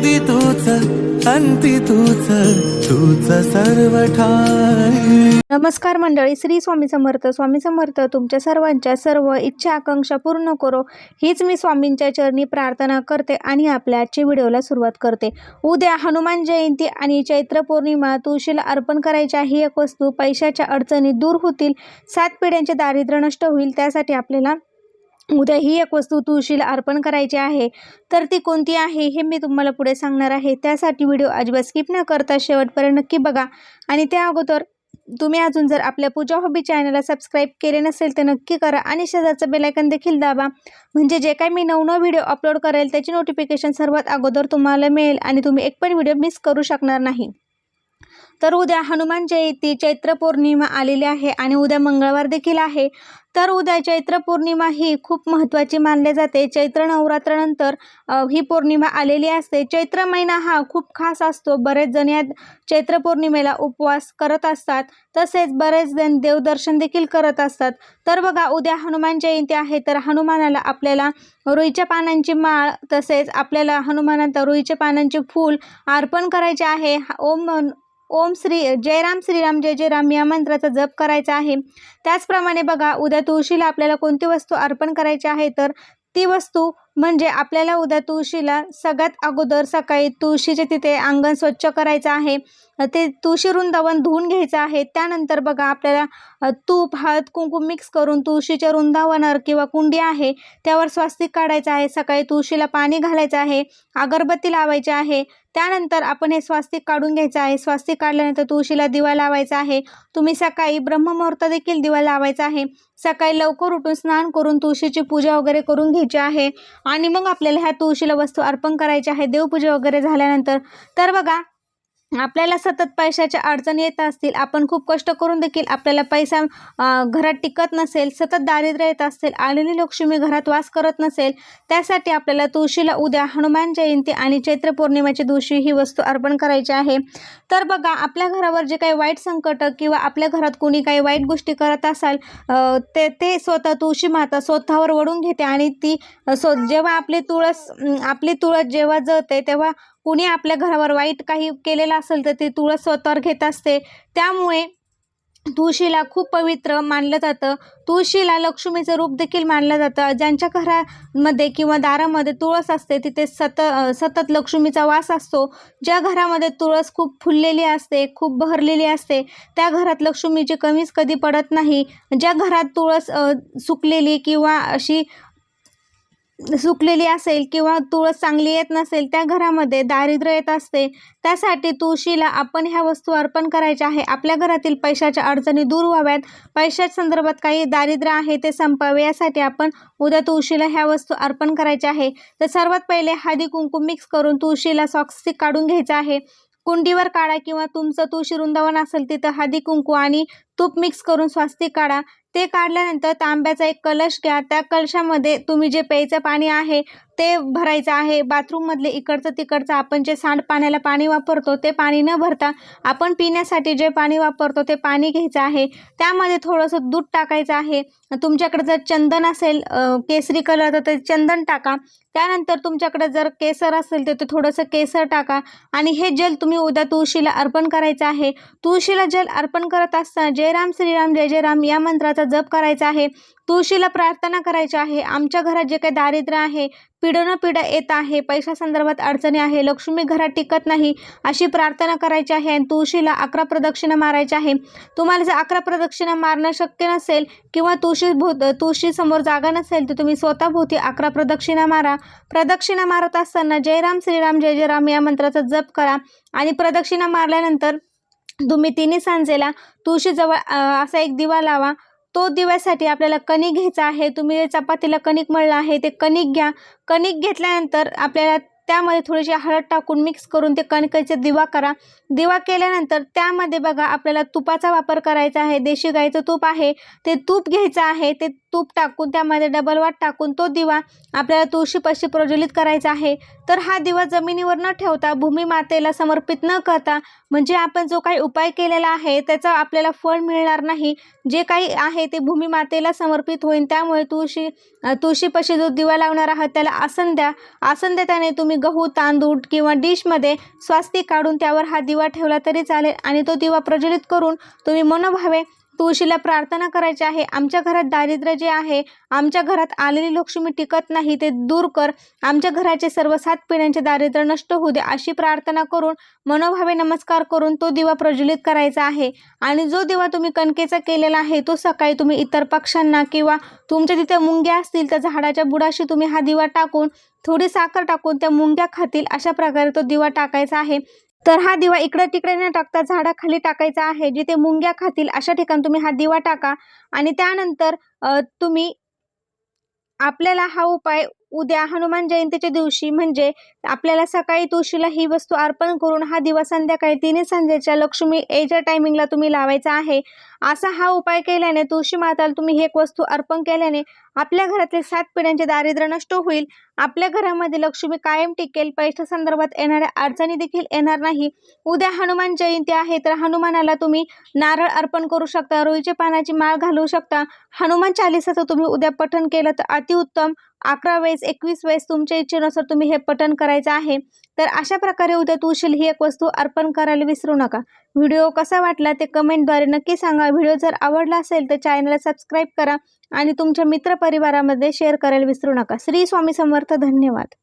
आधी तूच अंती तूच तूच सर्व ठाई नमस्कार मंडळी श्री स्वामी समर्थ. स्वामी समर्थ तुमच्या सर्वांच्या सर्व इच्छा आकांक्षा पूर्ण करो. हीच मी स्वामींच्या चरणी प्रार्थना करते आणि आपल्या आजच्या व्हिडिओला सुरुवात करते. उद्या हनुमान जयंती आणि चैत्र पौर्णिमा तुळशीला अर्पण करायच्या ही एक वस्तू पैशाच्या अडचणी दूर होतील सात पिढ्यांचे दारिद्र्य नष्ट होईल त्यासाठी आपल्याला उद्या ही एक वस्तू तुळशीला अर्पण करायची आहे तर ती कोणती आहे हे मी तुम्हाला पुढे सांगणार आहे. त्यासाठी व्हिडिओ अजिबात स्किप न करता शेवटपर्यंत नक्की बघा. आणि त्या अगोदर तुम्ही अजून जर आपल्या पूजा हॉबी चॅनलला सबस्क्राईब केले नसेल तर नक्की करा आणि शेजारचं बेलायकन देखील दाबा. म्हणजे जे काही मी नवनव व्हिडिओ अपलोड करेल त्याची नोटिफिकेशन सर्वात अगोदर तुम्हाला मिळेल आणि तुम्ही एक पण व्हिडिओ मिस करू शकणार नाही. तर उद्या हनुमान जयंती चैत्र पौर्णिमा आलेली आहे आणि उद्या मंगळवार देखील आहे. तर उद्या चैत्र पौर्णिमा ही खूप महत्त्वाची मानली जाते. चैत्र नवरात्रानंतर ही पौर्णिमा आलेली असते. चैत्र महिना हा खूप खास असतो. बरेच जण या चैत्र पौर्णिमेला उपवास करत असतात. तसेच बरेच जण देवदर्शन देखील करत असतात. तर बघा उद्या हनुमान जयंती आहे तर हनुमानाला आपल्याला रुईच्या पानांची माळ तसेच आपल्याला हनुमानात रुईच्या पानांचे फूल अर्पण करायचे आहे. ओम ओम श्री जयराम श्रीराम जय जय राम या मंत्राचा जप करायचा आहे. त्याचप्रमाणे बघा उद्या तुळशीला आपल्याला कोणती वस्तू अर्पण करायची आहे? तर ती वस्तू म्हणजे आपल्याला उद्या तुळशीला सगळ्यात अगोदर सकाळी तुळशीचे तिथे अंगण स्वच्छ करायचं आहे. ते तुळशी वृंदावन धुवून घ्यायचं आहे. त्यानंतर बघा आपल्याला तूप हळद कुंकू मिक्स करून तुळशीच्या वृंदावनावर किंवा कुंडी आहे त्यावर स्वास्तिक काढायचं आहे. सकाळी तुळशीला पाणी घालायचं आहे अगरबत्ती लावायची आहे. त्यानंतर आपण हे स्वास्तिक काढून घ्यायचं आहे. स्वास्तिक काढल्यानंतर तुळशीला दिवा लावायचा आहे. तुम्ही सकाळी ब्रह्ममुहूर्त देखील दिवा लावायचा आहे. सकाळी लवकर उठून स्नान करून तुळशीची पूजा वगैरे करून घ्यायची आहे. आणि मग आपल्याला ह्या तुळशीला वस्तू अर्पण करायच्या आहे देवपूजा वगैरे झाल्यानंतर. तर बघा आपल्याला सतत पैशाच्या अडचणी येत असतील आपण खूप कष्ट करून देखील आपल्याला पैसा घरात टिकत नसेल सतत दारिद्र्य येत असेल आलेली लक्ष्मी घरात वास करत नसेल त्यासाठी आपल्याला तुळशीला उद्या हनुमान जयंती आणि चैत्र पौर्णिमेच्या दिवशी ही वस्तू अर्पण करायची आहे. तर बघा आपल्या घरावर जे काही वाईट संकट किंवा आपल्या घरात कोणी काही वाईट गोष्टी करत असाल ते ते स्वतः तुळशी माता स्वतःवर वडून घेते आणि ती स्व जेव्हा आपली तुळस आपली तुळस जेव्हा जळते तेव्हा कुणी आपल्या घरावर वाईट काही केलेलं असेल तर ती तुळस स्वतःवर घेत असते. त्यामुळे तुळशीला खूप पवित्र मानलं जातं. तुळशीला लक्ष्मीचं रूप देखील मानलं जातं. ज्यांच्या घरामध्ये किंवा दारामध्ये तुळस असते तिथे सत सतत लक्ष्मीचा वास असतो. ज्या घरामध्ये तुळस खूप फुललेली असते खूप बहरलेली असते त्या घरात लक्ष्मीची कमीच कधी पडत नाही. ज्या घरात तुळस सुकलेली किंवा अशी सुकलेली असेल किंवा तुळस चांगली येत नसेल त्या घरामध्ये दारिद्र्य येत असते त्यासाठी तुळशीला आपण ह्या वस्तू अर्पण करायच्या आहे. आपल्या घरातील पैशाच्या अडचणी दूर व्हाव्यात. पैशाच्या संदर्भात काही दारिद्र्य आहे ते संपावे यासाठी आपण उद्या तुळशीला ह्या वस्तू अर्पण करायच्या आहे. तर सर्वात पहिले हळदी कुंकू मिक्स करून तुळशीला सॉक्सिक काढून घ्यायचं आहे. कुंडीवर काढा किंवा तुमचं तुळशी वृंदावन असेल तिथं हळदी कुंकू आणि तूप मिक्स करून स्वास्तिक काढा. ते काढल्यानंतर तांब्याचा एक कलश घ्या. त्या कलशामध्ये तुम्ही जे प्यायचं पाणी आहे ते भरायचं आहे. बाथरूममधले इकडचं तिकडचं आपण जे सांडपाण्याला पाणी वापरतो ते पाणी न भरता आपण पिण्यासाठी जे पाणी वापरतो ते पाणी घ्यायचं आहे. त्यामध्ये थोडंसं दूध टाकायचं आहे. तुमच्याकडे जर चंदन असेल केसरी कलर तर ते चंदन टाका. त्यानंतर तुमच्याकडे जर केसर असेल तर ते थोडंसं केसर टाका. आणि हे जल तुम्ही उद्या तुळशीला अर्पण करायचं आहे. तुळशीला जल अर्पण करत असताना जय राम श्रीराम जय जय राम या मंत्राचा जप करायचा आहे. तुळशीला प्रार्थना करायची आहे. आमच्या घरात जे काही दारिद्र्य आहे पिढोनं पिढ्या येत आहे पैशा संदर्भात अडचणी आहे लक्ष्मी घरात टिकत नाही अशी प्रार्थना करायची आहे आणि तुळशीला अकरा प्रदक्षिणा मारायची आहे. तुम्हाला जर अकरा प्रदक्षिणा मारणं शक्य नसेल किंवा तुळशी भो तुळशी समोर जागा नसेल तर तुम्ही स्वतःभोवती अकरा प्रदक्षिणा मारा. प्रदक्षिणा मारत असताना जय राम श्रीराम जय जय राम या मंत्राचा जप करा आणि प्रदक्षिणा मारल्यानंतर तुम्ही तिन्ही सांजेला तुळशीजवळ असा एक दिवा लावा. तो दिव्यासाठी आपल्याला कणिक घ्यायचा आहे. तुम्ही चपातीला कणिक मळलं आहे ते कणिक घ्या. कणिक घेतल्यानंतर आपल्याला त्यामध्ये थोडीशी हळद टाकून मिक्स करून ते कणकेचे दिवा करा. दिवा केल्यानंतर त्यामध्ये बघा आपल्याला तुपाचा वापर करायचा आहे. देशी गाईचं तूप आहे. ते तूप घ्यायचं आहे. ते तूप टाकून त्यामध्ये डबल वाट टाकून तो दिवा आपल्याला तुळशीपाशी प्रज्वलित करायचा आहे. तर हा दिवा जमिनीवर न ठेवता भूमी मातेला समर्पित न करता म्हणजे आपण जो काही उपाय केलेला आहे त्याचं आपल्याला फळ मिळणार नाही. जे काही आहे ते भूमी मातेला समर्पित होईल त्यामुळे तुळशी तुळशीपाशी जो दिवा लावणार आहात त्याला आसन द्या. आसन देताना तुम्ही गहू तांदूळ किंवा डिशमध्ये स्वास्तिक काढून त्यावर हा दिवा ठेवला तरी चालेल आणि तो दिवा प्रज्वलित करून तुम्ही मनोभावे तुळशीला प्रार्थना करायची आहे. आमच्या घरात दारिद्र्य जे आहे आमच्या घरात आलेली लक्ष्मी टिकत नाही ते दूर कर. आमच्या घराचे सर्व सात पिढ्यांचे दारिद्र्य नष्ट होऊ दे अशी प्रार्थना करून मनोभावे नमस्कार करून तो दिवा प्रज्वलित करायचा आहे. आणि जो दिवा तुम्ही कणकेचा केलेला आहे तो सकाळी तुम्ही इतर पक्ष्यांना किंवा तुमच्या तिथे मुंग्या असतील तर झाडाच्या बुडाशी तुम्ही हा दिवा टाकून थोडी साखर टाकून त्या मुंग्या खातील अशा प्रकारे तो दिवा टाकायचा आहे. तर हा दिवा इकडं तिकडे न टाकता झाडाखाली टाकायचा आहे जिथे मुंग्या खातील अशा ठिकाणी तुम्ही हा दिवा टाका. आणि त्यानंतर तुम्ही आपल्याला हा उपाय उद्या हनुमान जयंतीच्या दिवशी म्हणजे आपल्याला सकाळी तुळशीला ही वस्तू अर्पण करून हा दिवा संध्याकाळी तिन्ही संध्याच्या लक्ष्मी एच्या टायमिंगला तुम्ही लावायचा आहे. असा हा उपाय केल्याने तुळशी माताला तुम्ही एक वस्तू अर्पण केल्याने आपल्या घरातले सात पिढ्यांचे दारिद्र्य नष्ट होईल. आपल्या घरामध्ये लक्ष्मी कायम टिकेल पैशा संदर्भात येणाऱ्या अडचणी देखील येणार नाही. उद्या हनुमान जयंती आहे तर हनुमानाला तुम्ही नारळ अर्पण करू शकता रुईच्या पानाची माळ घालू शकता. हनुमान चालिसाचं तुम्ही उद्या पठण केलं तर अतिउत्तम अकरा वेळेस एकवीस वेळेस तुमच्या इच्छेनुसार तुम्ही हे पठण करायचं आहे. तर अशा प्रकारे उद्या तुळशील ही एक वस्तू अर्पण करायला विसरू नका. व्हिडिओ कसा वाटला ते कमेंटद्वारे नक्की सांगा. व्हिडिओ जर आवडला असेल तर चॅनलला सबस्क्राईब करा आणि तुमच्या मित्रपरिवारामध्ये शेअर करायला विसरू नका. श्री स्वामी समर्थ. धन्यवाद.